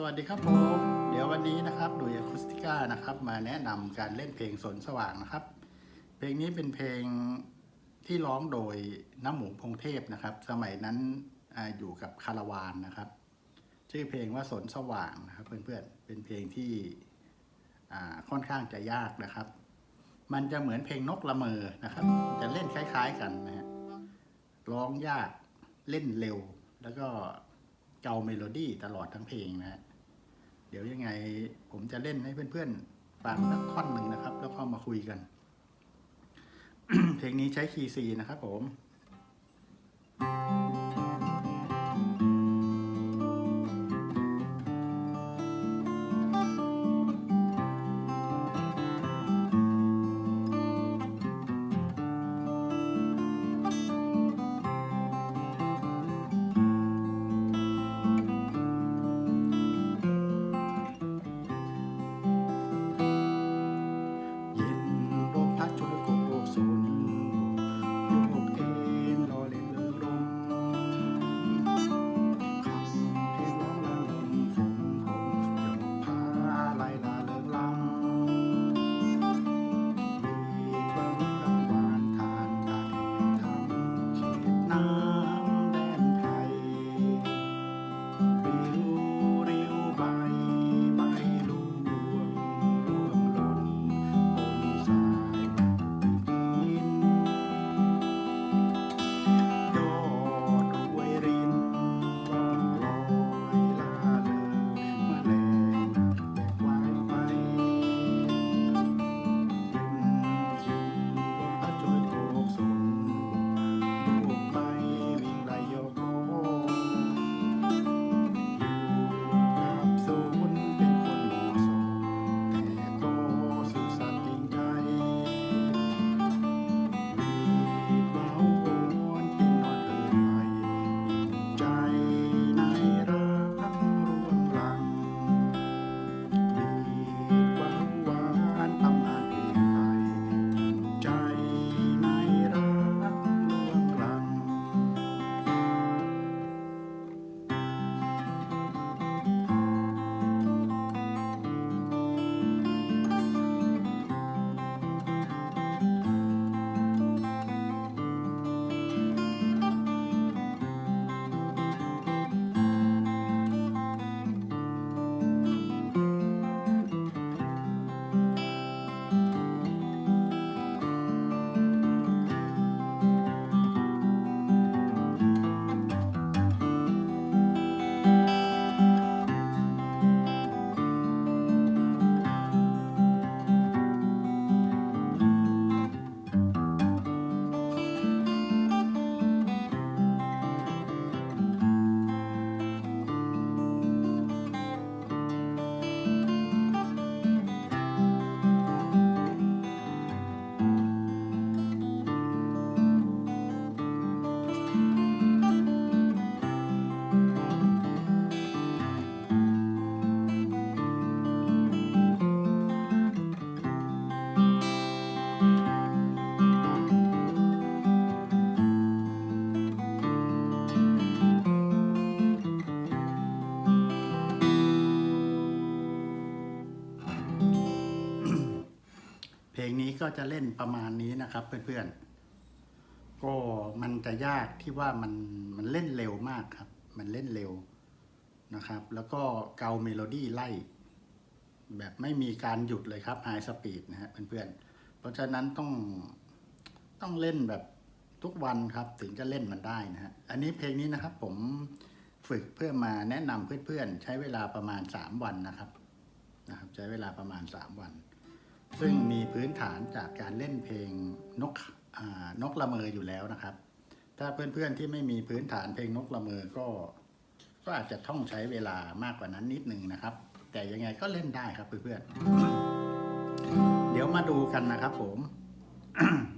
สวัสดีครับผม เดี๋ยววันนี้นะครับดุยอะคูสติก้านะครับ มาแนะนำการเล่นเพลงสนสว่างนะครับ เพลงนี้เป็นเพลงที่ร้องโดยน้ำหมูพงเทพนะครับ สมัยนั้นออยู่กับคาราวานนะครับ ชื่อเพลงว่าสนสว่างนะครับ เพื่อนๆเป็นเพลงที่ค่อนข้างจะยากนะครับ มันจะเหมือนเพลงนกละเมอนะครับ จะเล่นคล้าย ๆกันนะฮะร้องยากเล่นเร็วแล้วก็เกาเมโลดี้ตลอดทั้งเพลงนะฮะ เดี๋ยวยังไงผมจะเล่นให้เพื่อนๆฟังสักท่อนหนึ่งนะครับ แล้วก็มาคุยกัน เพลงนี้ใช้คีย์ซีนะครับผม ก็จะเล่นประมาณนี้นะครับ เพื่อนๆ ก็มันจะยากที่ว่ามันมันเล่นเร็วมากครับ มันเล่นเร็วนะครับ แล้วก็เกาเมโลดี้ไล่ แบบไม่มีการหยุดเลยครับไฮสปีดนะฮะเพื่อนๆ เพราะฉะนั้นต้องต้องเล่นแบบทุกวันครับถึงจะเล่นมันได้นะฮะ อันนี้เพลงนี้นะครับผมฝึกเพื่อมาแนะนำเพื่อนๆ ใช้เวลาประมาณ 3 วันนะครับนะครับ ใช้เวลาประมาณ 3 วัน ซึ่งมีพื้นฐานจากการเล่นเพลงนกนกละเมออยู่แล้วนะครับ ถ้าเพื่อนๆที่ไม่มีพื้นฐานเพลงนกละเมอก็ ก็อาจจะต้องใช้เวลามากกว่านั้นนิดนึงนะครับ แต่ยังไงก็เล่นได้ครับเพื่อนๆเดี๋ยวมาดูกันนะครับ ผม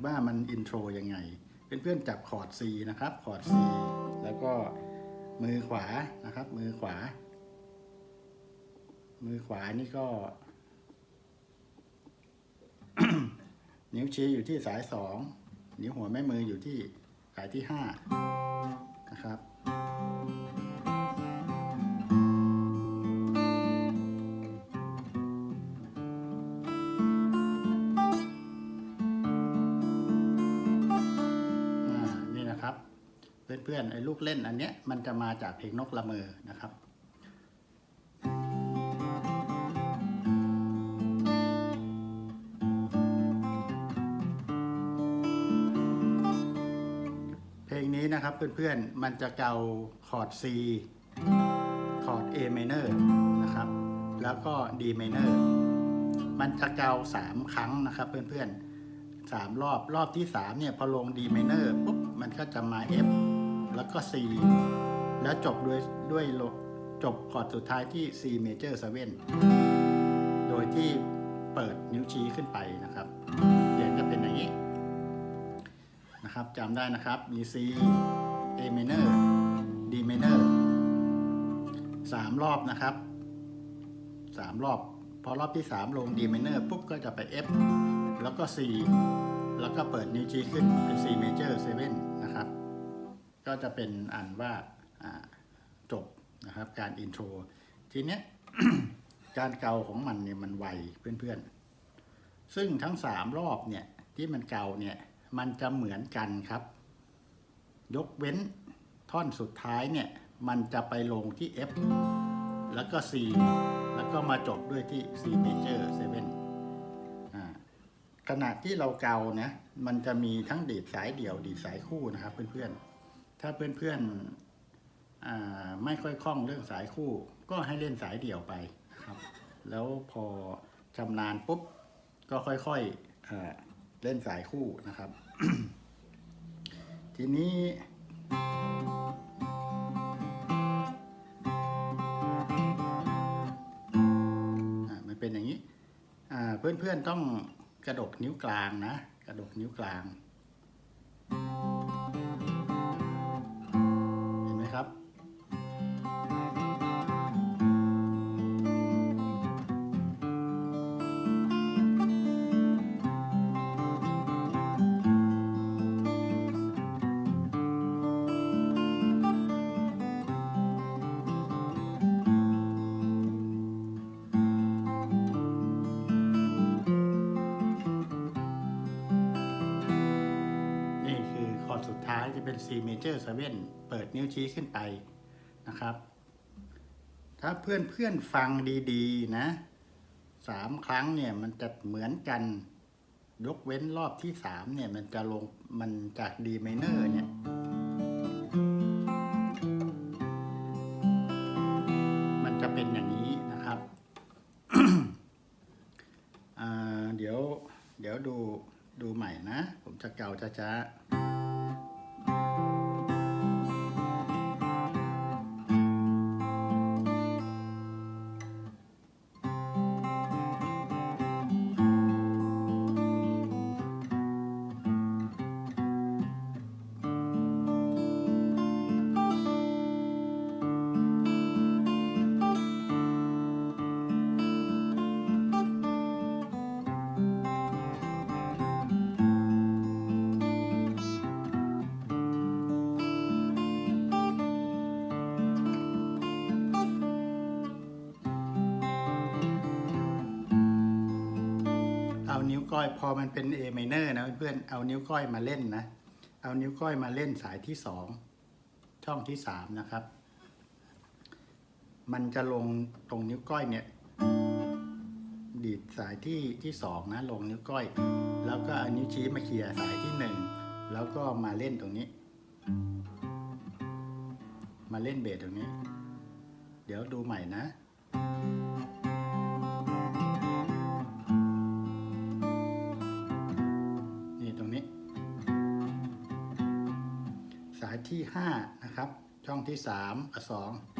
ว่ามันอินโทรยังไงเพื่อนๆจับคอร์ด C นะครับคอร์ด C แล้วก็มือขวานะครับ มือขวา มือขวานี่ก็ นิ้วชี้อยู่ที่สายสองนิ้วหัวแม่มืออยู่ที่สายที่ห้านะครับ นี่นะครับ เพื่อนๆไอ้ลูกเล่นอันเนี้ยมันจะมาจากเพลงนกละเมอนะครับ เพื่อนๆ มันจะเกาคอร์ด C คอร์ด A minor นะครับ แล้วก็ D minor มันจะเกาสามครั้งนะครับเพื่อนๆสามรอบรอบที่สามเนี่ย พอลง D minor ปุ๊บ มันก็จะมา F แล้วก็ C แล้วจบด้วยด้วยจบคอร์ดสุดท้ายที่ C major 7 โดยที่เปิดนิ้วชี้ขึ้นไปนะครับ เสียงจะเป็นอย่างนี้นะครับจำได้นะครับมี C A minor D minor สามรอบนะครับสามรอบ พอรอบที่สามลง D minor ปุ๊บก็จะไป F แล้วก็ C แล้วก็เปิดนิ้วชี้ขึ้นเป็น C major 7 นะครับ ก็จะเป็นอันว่าอ่าจบนะครับ การอินโทร ทีเนี้ยการเกาของมันเนี่ยมันไวเพื่อนๆ ซึ่งทั้งสามรอบเนี่ยที่มันเกาเนี่ยมันจะเหมือนกันครับ ยกเว้น ท่อนสุดท้ายเนี่ย มันจะไปลงที่ F แล้วก็ C แล้วก็มาจบด้วยที่ C major 7อ่าขณะที่เราเกานะ มันจะมีทั้งดีดสายเดี่ยวดีดสายคู่นะครับเพื่อนๆ ถ้าเพื่อนๆอ่าไม่ค่อยคล่องเรื่องสายคู่ ก็ให้เล่นสายเดี่ยวไปนะครับ แล้วพอชำนาญปุ๊บ ก็ค่อยๆเล่นสายคู่นะครับ ทีนี้ มันเป็นอย่างนี้เพื่อนๆต้องกระดกนิ้วกลางนะ กระดกนิ้วกลาง C major 7 เปิดนิ้วชี้ขึ้นไปนะครับ ถ้าเพื่อนเพื่อนฟังดีๆนะสามครั้งเนี่ยมันจะเหมือนกันยกเว้นรอบที่สามเนี่ยมันจะลงมันจากดีไมเนอร์เนี่ยมันจะเป็นอย่างนี้นะครับเดี๋ยวเดี๋ยวดูดูใหม่นะ ผมจะเก่าช้าๆ นิ้วก้อย พอมันเป็น A minor นะเพื่อนๆเอานิ้วก้อยมาเล่นนะ เอานิ้วก้อยมาเล่นสายที่สองช่องที่สามนะครับ มันจะลงตรงนิ้วก้อยเนี่ย ดีดสายที่ที่สองนะลงนิ้วก้อย แล้วก็เอานิ้วชี้มาเขี่ยสายที่หนึ่งแล้วก็มาเล่นตรงนี้ มาเล่นเบสตรงนี้ เดี๋ยวดูใหม่นะ ช่องที่3อะ2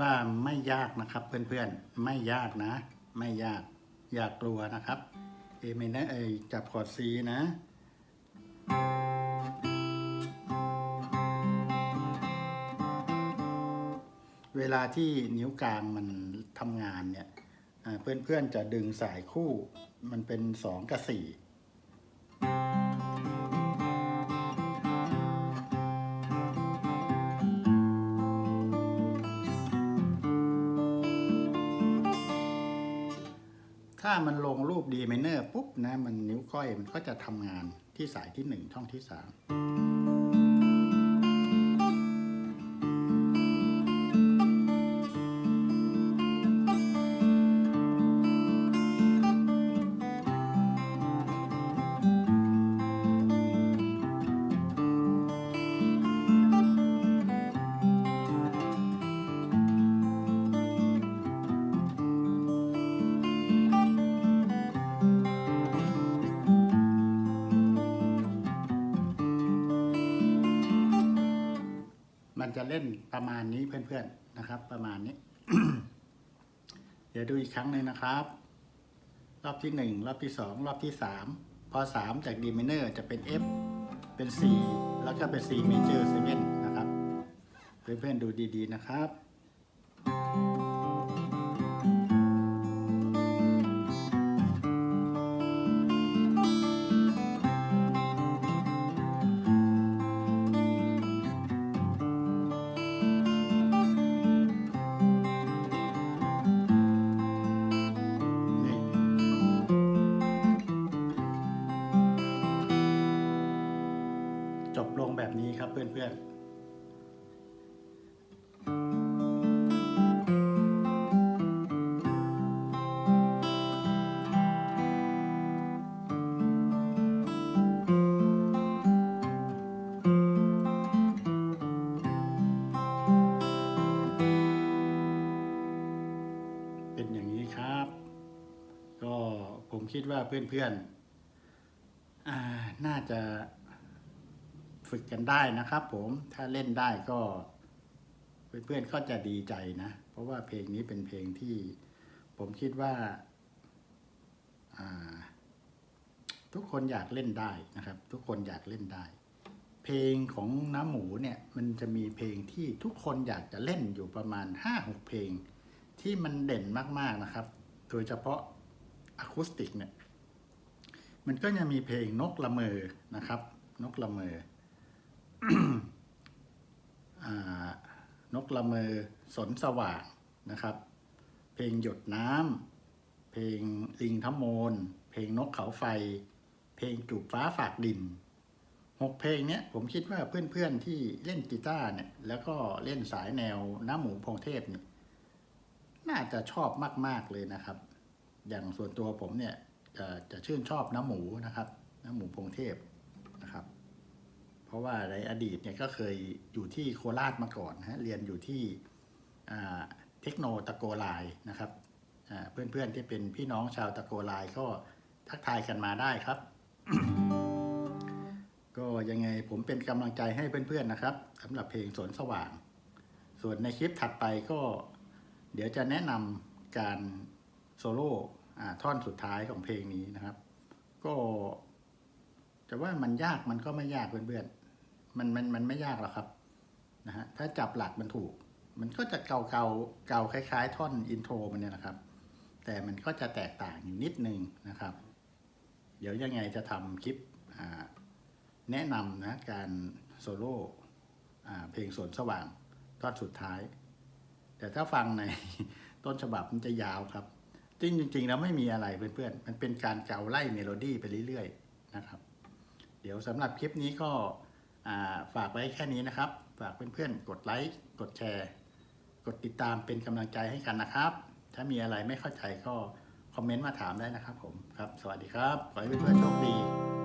ว่าไม่ยากนะครับเพื่อนๆ ไม่ยากนะ ไม่ยากอย่ากกลัวนะครับ เอไม่นะเอจับคอร์ดซีนะ เวลาที่นิ้วกลางมันทำงานเนี่ยเพื่อนๆจะดึงสายคู่มันเป็นสองกับสี่ ถ้ามันลงรูปดีไมเนอร์ปุ๊บนะมันนิ้วก้อยมันก็จะทำงานที่สายที่ 1 ช่องที่ 3 เล่นประมาณนี้เพื่อนๆนะครับ ประมาณนี้ เดี๋ยวดูอีกครั้งหนึ่งนะครับ รอบที่หนึ่งรอบที่สองรอบที่สามพอสามจาก D minor จะเป็น F เป็น C แล้วก็เป็น C major 7นะครับ เพื่อนๆดูดีๆนะครับ จบลงแบบนี้ครับเพื่อนๆเป็นอย่างนี้ครับ ก็ผมคิดว่าเพื่อนๆอ่าน่าจะ ฝึกกันได้นะครับผมถ้าเล่นได้ก็ เพื่อนๆก็จะดีใจนะ เพราะว่าเพลงนี้เป็นเพลงที่ผมคิดว่าาทุกคนอยากเล่นได้นะครับ ทุกคนอยากเล่นได้ เพลงของน้ำหมูเนี่ยมันจะมีเพลงที่ทุกคนอยากจะเล่นอยู่ประมาณห้าหกเพลง ที่มันเด่นมากๆนะครับ โดยเฉพาะอะคูสติกเนี่ยมันก็จะมีเพลงนกละเมอนะครับ นกละเมอ นกละเมอสนสว่างนะครับ เพลงหยดน้ำเพลงลิงทมโมน เพลงนกเขาไฟ เพลงจูบฟ้าฝากดินหกเพลงเนี้ยผมคิดว่าเพื่อนๆที่เล่นกีตาร์เนี่ยแล้วก็เล่นสายแนวน้ำหมูพงเทพเนี่ยน่าจะชอบมาก ๆเลยนะครับ อย่างส่วนตัวผมเนี่ยจะจะชื่นชอบน้ำหมูนะครับน้ำหมูพงเทพ ราะว่าในอดีตเนี่ยก็เคยอยู่ที่โคราชมาก่อนนะฮะเรียนอยู่ที่เทคโนตะโกไลายนะครับเพื่อนๆที่เป็นพี่น้องชาวตะโกไลายก็ทักทายกันมาได้ครับ ก็ยังไงผมเป็นกำลังใจให้เพื่อนๆนะครับสำหรับเพลงสวนสว่าง ส่วนในคลิปถัดไปก็ เดี๋ยวจะแนะนำการโซโล่ท่อนสุดท้ายของเพลงนี้นะครับ ก็จะว่ามันยากมันก็ไม่ยากเพื่อนๆ มันมันมันไม่ยากหรอกครับนะฮะถ้าจับหลักมันถูก มันก็จะเกาเกาเกาคล้าย ๆ ท่อนอินโทรมันเนี่ยนะครับ แต่มันก็จะแตกต่างอยู่นิดนึงนะครับ เดี๋ยวยังไงจะทำคลิปแนะนำนะการโซโล่เพลงสวนสว่างทอนสุดท้าย แต่ถ้าฟังในต้นฉบับมันจะยาวครับจริงจริงๆแล้วไม่มีอะไรเพื่อนๆ มันเป็นการเกาไล่เมโลดี้ไปเรื่อยๆนะครับ เดี๋ยวสำหรับคลิปนี้ก็ ฝากไว้แค่นี้นะครับ ฝากเพื่อนๆ กดไลค์ กดแชร์ กดติดตามเป็นกำลังใจให้กันนะครับ ถ้ามีอะไรไม่เข้าใจก็คอมเมนต์มาถามได้นะครับผม ครับ สวัสดีครับ ขอให้เพื่อนๆโชคดี